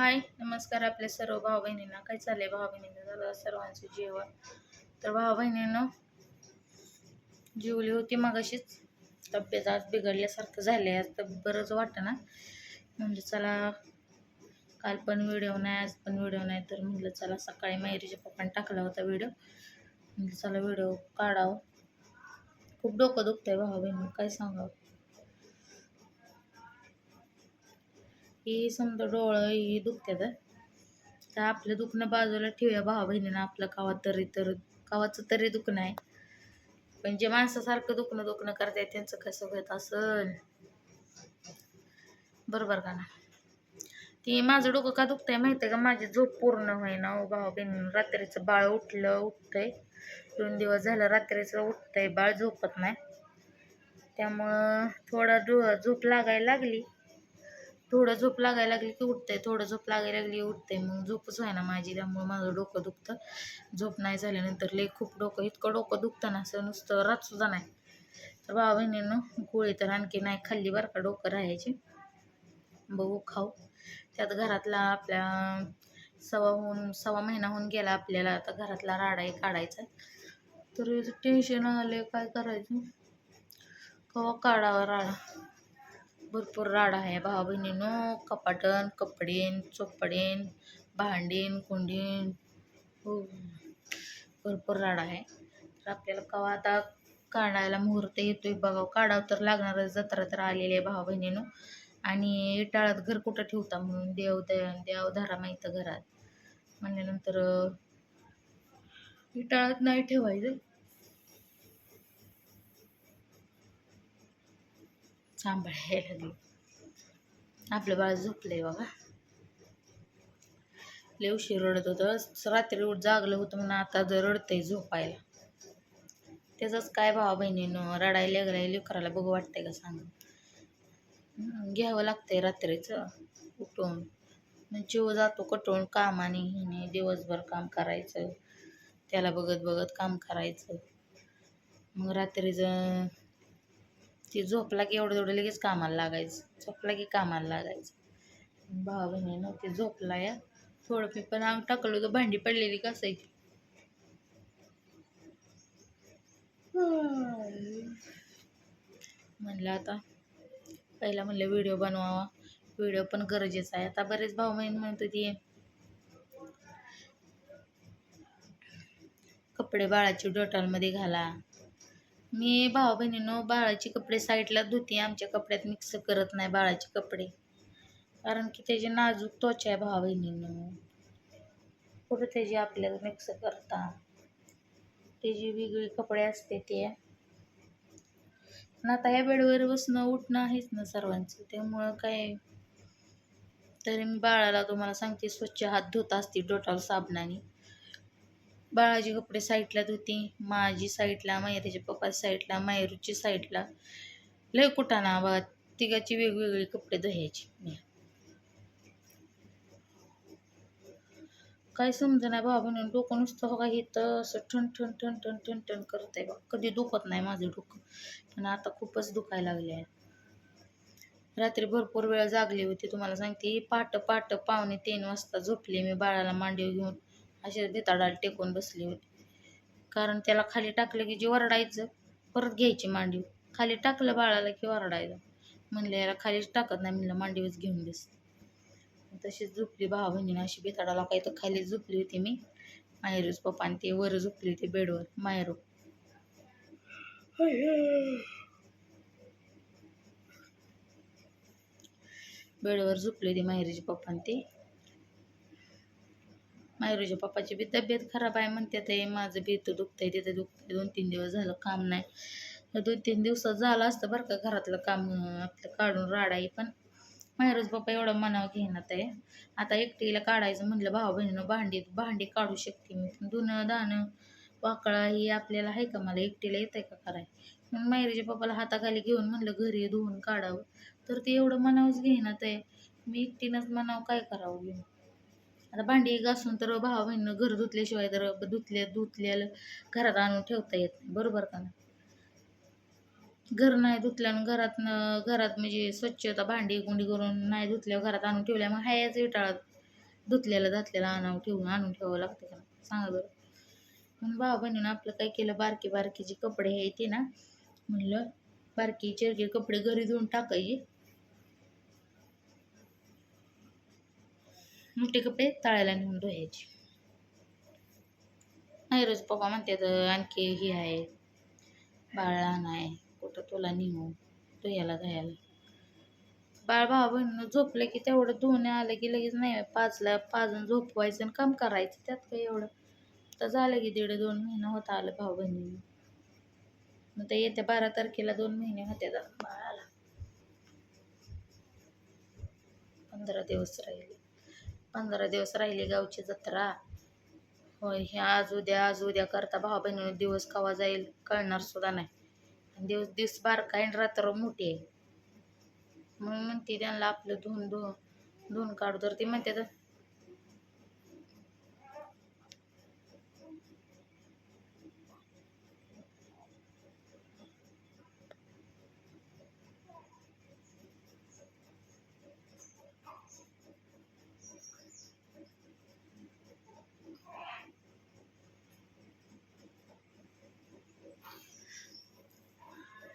हाय नमस्कार आपल्या सर्व भाऊ बहिणींना काय चाललंय भाऊ बहिणींना झालं सर्वांचं जेवण. तर भाऊ बहिणीनं जेवली होती मगाशीच. तब्येत आज बिघडल्यासारखं झाले आज तर बरंच वाटतं ना. म्हणजे चला काल पण व्हिडिओ नाही आज पण व्हिडिओ नाही. तर म्हटलं चला सकाळी मयुरीच्या पप्पाने टाकला होता व्हिडिओ. म्हणजे चला व्हिडिओ काढावं. खूप डोकं दुखतंय भाऊ बहिणी काय सांगावं? ही समजा डोळं ही दुखतात तर आपलं दुखणं बाजूला ठेवूया भावा बहिणीनं. आपलं कावा तरी तर कावाचं तरी दुखणं आहे. पण जे माणसासारखं दुखणं दुखणं करताय त्यांचं कसं होत असल बरोबर का ना? ती माझं डोकं का दुखतंय माहिती आहे का? माझी झोप पूर्ण होईना ओ भावा बहिणीनं. रात्रीचं बाळ उठलं उठतंय. दोन दिवस झालं रात्रीचं उठतंय. बाळ झोपत नाही. त्यामुळं थोडा डो झोप लागायला लागली. थोडं झोप लागायला लागली की उठते थोडं झोप लागायला लागली उठते मग झोपच व्हायना माझी त्यामुळे माझं डोकं दुखतं. झोप नाही झाल्यानंतर लई खूप डोकं इतकं डोकं दुखतं ना असं नुसतं रातसुद्धा नाही. तर भावा बहिणीनं गोळी तर आणखी नाही खाल्ली बरं का डोकं राहायची. बघू खाऊ. त्यात घरातला आपल्या सव्वा होऊन सव्वा महिना होऊन गेला आपल्याला आता घरातला राडाही काढायचा. तर टेन्शन आले काय करायचं? कवा काढावा राडा? भरपूर राड आहे. भावा बहिणीनं कपाटन कपडेन चोपडेन भांडीन कुंडीन हो भरपूर राड आहे. तर आपल्याला कवा आता काढायला मुहूर्त येतोय बघा. काढावं तर लागणार जत्रा तर आलेली आहे भावा बहिणीनं आणि इटाळात घर कुठं ठेवता म्हणून? देव देव धारा माहिती घरात. म्हणल्यानंतर इटाळात नाही ठेवायचं. सांभाळायला लागली आपलं बाळ झोपलंय बघा लय उशीर रडत होतं. रात्री उठ जागलं होतं म्हणून आता जर रडतंय झोपायला. त्याचंच काय भावा बहिणीनं रडायला लागलाय लेकराला बघू वाटतंय का सांग. घ्यावं लागतंय रात्रीचं उठून. मग जीव जातो कटवून कामाने हिने दिवसभर काम करायचं. त्याला बघत बघत काम करायचं. मग रात्रीचं ती झोपला की एवढं एवढं लगेच कामाला लागायचं. झोपला की कामाला लागायचं. भावा बहिणीनं ती झोपला या. थोडं मी पण अंग टाकलं होतं. भांडी पडलेली कसायची म्हणलं आता पहिला म्हणलं व्हिडिओ बनवावा. व्हिडिओ पण गरजेचा आहे. आता बरेच भाऊ बहीण म्हणतो ती कपडे बाळाची डोटालमध्ये घाला. मी भाऊ बहिणीनं बाळाचे कपडे साईडला धुते आमच्या कपड्यात मिक्स करत नाही बाळाचे कपडे. कारण की त्याची नाजूक त्वचा आहे भाऊ बहिणीनं कुठं त्याची आपल्याला मिक्स करता. त्याची वेगळी कपडे असते ते. पण आता या बेडवर बसणं उठणं आहेच ना सर्वांचं. त्यामुळं काय? तरी मी बाळाला तुम्हाला सांगते स्वच्छ हात धुत असते डोटॉल साबणाने. बाळाची कपडे साईडला धुती माझी साईडला मायरीच्या पप्पा साईडला मायरूची साईडला. लय कुठाना बा तिघाची वेगवेगळी कपडे धुयाची मी. काय समजा नाही बाबा डोकं नुसतं बघा इथं असं ठण ठण ठण ठण ठण ठण करत आहे बा. कधी दुखत नाही माझं डोकं पण आता खूपच दुखायला लागले आहे रात्री भरपूर वेळ जागली होती तुम्हाला सांगते. पाट पाट पावणे तीन वाजता झोपले मी बाळाला मांडीव घेऊन. असे भिताडाला टेकून बसली होती. कारण त्याला खाली टाकलं की जे वरडायचं परत घ्यायची मांडीव खाली टाकलं बाळाला की वरडायचं म्हणलं याला खालीच टाकत नाही. म्हणलं मांडीवच घेऊन बसते तशीच झोपली भावा बहिणीने अशी बेताडाला काही तर खाली झोपली होती मी. माहेरूच पप्पा आणि ते वर झोपली होती बेडवर माहेरू. बेडवर झोपली होती माहेरीचे पप्पा आणि ते. मायरूच्या पप्पाची बी तब्येत खराब आहे म्हणते ते माझं बी इथं दुखतंय तिथं दुखतंय. दोन तीन दिवस झालं काम नाही. तर दोन तीन दिवसात झालं असतं बरं का घरातलं काम आपलं काढून राडाई पण. मायरूज पप्पा एवढं मनाव घेण्यात आहे आता एकटीला काढायचं म्हटलं भाऊ बहिणीनं भांडी भांडी काढू शकते मी. पण धुणं दाणं वाकळा ही आपल्याला आहे का मला? एकटीला येत आहे का कराय? मग मायरीच्या पप्पाला हाताखाली घेऊन म्हणलं घरी धुवून काढावं. तर ते एवढं मनावच घेण्यात आहे मी एकटीनंच मनाव काय करावं घेऊन? आता भांडी घासून तर भावा बहिणीनं घर धुतल्याशिवाय तर धुतल्या धुतल्याला घरात आणून ठेवता येत नाही. बरोबर का ना घर नाही धुतल्यानं घरात घरात म्हणजे स्वच्छता भांडी कुंडी करून नाही धुतल्यावर घरात आणून ठेवल्या मग हायच विटाळा धुतल्याला धुतलेलं आणावं ठेवून आणून ठेवावं लागतं का सांगा बरं. म्हणून भावा बहिणीनं आपलं काय केलं? बारकी बारकी जे कपडे आहे ते ना म्हणलं बारकी चिरकी कपडे घरी धुवून टाकायचे. मोठे कपडे तळायला नेऊन धुवायचे. नाही रोज पप्पा म्हणतात आणखी हे आहे बाळा नाही कुठं तुला नेऊ धुयाला घ्यायला बाळ भावा बहिणीनं झोपलं की तेवढं धुवून आलं की लगेच नाही पाचला पाजून झोपवायचं आणि काम करायचं त्यात काय एवढं. तर झालं की दीड दोन महिना होता आलं भाऊ बहिणीनं मग ते येत्या बारा तारखेला दोन महिने होते बाळाला. पंधरा दिवस राहिले. पंधरा दिवस राहिले गावची जत्रा. होय हे आज उद्या आज उद्या करता भाऊ बहिणी दिवस कवा जाईल कळणार सुद्धा नाही. दिवस दिवस बारका आहे आणि रात्र मोठी आहे. म्हणून म्हणते त्यांना आपलं धुवून धुवून धुवून काढू तर ते म्हणते तर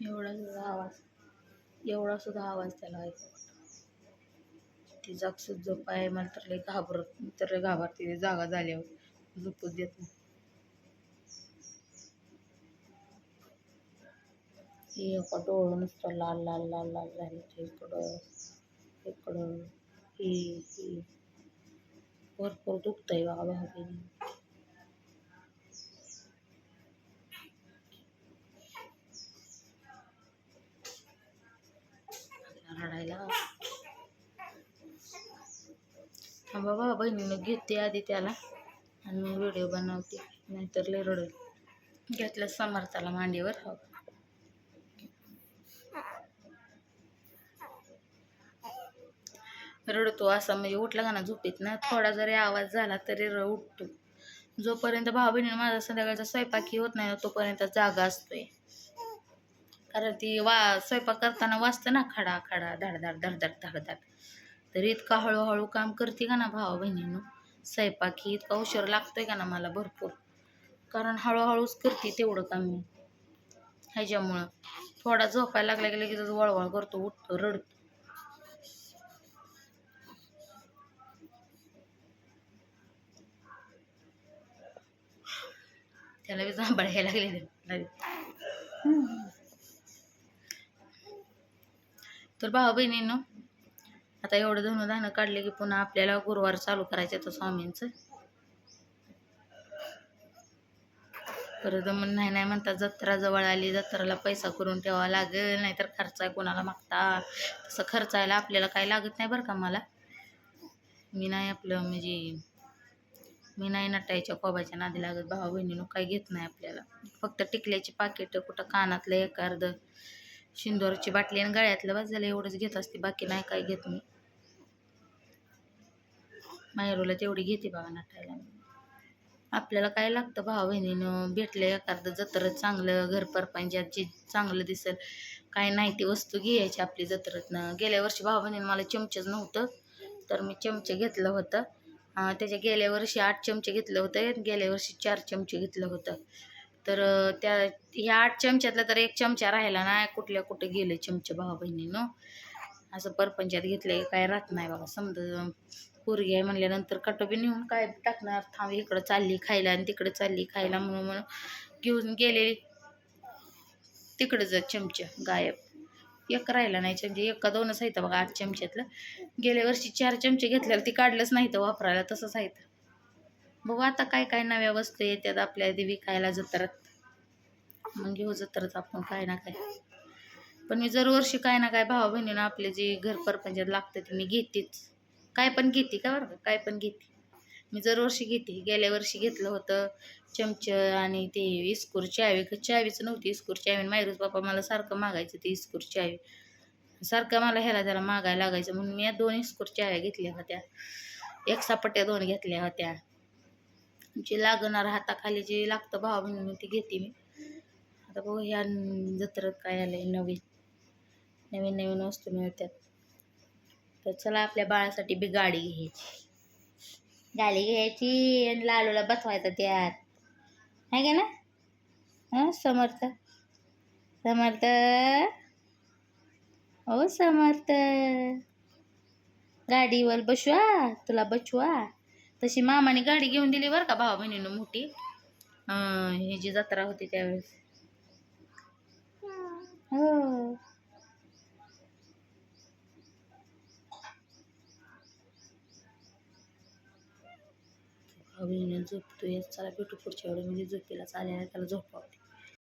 एवढा सुद्धा आवाज एवढा सुद्धा आवाज त्याला ऐकू ती जागसूत झोप आहे मला तर लई घाबरत तर लई घाबरते जागा झाल्यावर झोपूच देत नाही. हे एका डोळं नुसतं लाल लाल लाल लाल झाले इकडं इकडं हे हे. भरपूर दुखतंय बाबा भाऊ रडायला थांबा बाबा बहिणीनं घेते आधी त्याला. आणि मग व्हिडिओ बनवते. नाहीतर लय रडेल. घेतलं समर्थाला मांडीवर. हो. रडतो असा म्हणजे उठला का ना झोपेत ना थोडा जरी आवाज झाला तरी र उठतो. जोपर्यंत भाऊ बहिणी माझा संध्याकाळचा स्वयंपाकी होत नाही ना तोपर्यंत जागा असतोय. कारण ती वा स्वयंपाक करताना वाजतं ना खडा खडा धडधड धडधड धडधड तर इतका हळूहळू काम करते का ना भावा बहिणीनं? स्वयंपाकी इतका उशीर लागतोय का ना मला भरपूर. कारण हळूहळूच करते तेवढं काम मी. ह्याच्यामुळं. थोडा झोपायला लागला की त्याचं वळवळ करतो उठतो रडतो. त्याला बी सांभाळायला लागले तर भाऊ बहिणीनं आता एवढं धुणं धानं काढले की पुन्हा आपल्याला गुरुवार चालू करायचं तर स्वामींचं. परत मग नाही नाही म्हणतात जत्रा जवळ आली जत्राला पैसा करून ठेवावा लागेल नाहीतर खर्च आहे कोणाला मागता. तसं खर्चायला आपल्याला काही लागत नाही बरं का मला. मी नाही आपलं म्हणजे मी नाही नटायच्या कोबाच्या नादी लागत. भावा बहिणीनं काही घेत नाही आपल्याला. फक्त टिकल्याची पाकिट कुठं कानातलं एक अर्ध शिंदोरची बाटली आणि गळ्यातलं बस झालं एवढंच घेत असते बाकी नाही काय घेत मी. मायरूला तेवढी घेते बाबा नटायला. आपल्याला काय लागतं भावा बहिणीनं? भेटलं एखादं जत्र चांगलं घर परपंचात जे चांगलं दिसेल काय नाही ती वस्तू घ्यायची आपली जत्रतनं. गेल्या वर्षी भावा बहिणीनं मला चमचेच नव्हतं तर मी चमचे घेतलं होतं. त्याच्या गेल्या वर्षी आठ चमचे घेतलं होतं गेल्या वर्षी चार चमचे घेतलं होतं. तर त्या ह्या आठ चमच्यातला तर एक चमचा राहिला नाही कुठल्या कुठे गेले चमचे भावा बहिणीनं. असं परपंचात घेतलं काय राहत नाही बाबा समजा पोरगी आहे म्हणल्यानंतर कटोबी नेऊन काय टाकणार? थांब इकडं चालली खायला आणि तिकडे चालली खायला म्हणून म्हणून घेऊन गेलेली. तिकडं जर चमचे गायब. एक राहिला नाही चमचे एका दोनच आहेत बघा आठ चमच्यातलं. गेल्या वर्षी चार चमचे घेतल्याला ती काढलंच नाही तर वापरायला तसंच आहे बघू आता काय काय नव्या वस्तू येतात आपल्या देवी खायला जत्रात. मग घेऊ जत्रात आपण काय ना काय. पण मी दरवर्षी काय ना काय भावा बहिणीनं आपले जे घर परपंचात लागतं ते मी घेतेच. काय पण घेते का बरं काय पण घेते. मी दरवर्षी घेते. गेल्या वर्षी घेतलं होतं चमच आणि ते इस्कूर चावी. चावीच नव्हती इस्कूर चावी. मायरूच बापा मला सारखं मागायचं ते इस्कूर चावी. सारखं मला ह्याला त्याला मागायला लागायचं. म्हणून मी या दोन इस्कूर चाव्या घेतल्या होत्या. एक सापट्या दोन घेतल्या होत्या. जे लागणार हाताखाली जे लागतं भावा म्हणून ती घेते मी. आता बघू ह्या जत्रात काय आलंय नवीन. नवीन नवीन वस्तू मिळतात. तर चला आपल्या बाळासाठी बी गाडी घ्यायची. गाडी घ्यायची आणि लालूला बसवायचं त्यात. आहे का ना हं समर्थ. समर्थ. ओ समर्थ. गाडीवर बसवा तुला बसवा. तशी मामाने गाडी घेऊन दिली बरं का भावा बहिणीनं मोठी. ही जी जत्रा होती त्यावेळेस. हो. भाऊ बहिणीनं झोपतोय. चला भेटू पुढच्या वेळेमध्ये म्हणजे झोपेला चालेल त्याला झोपावते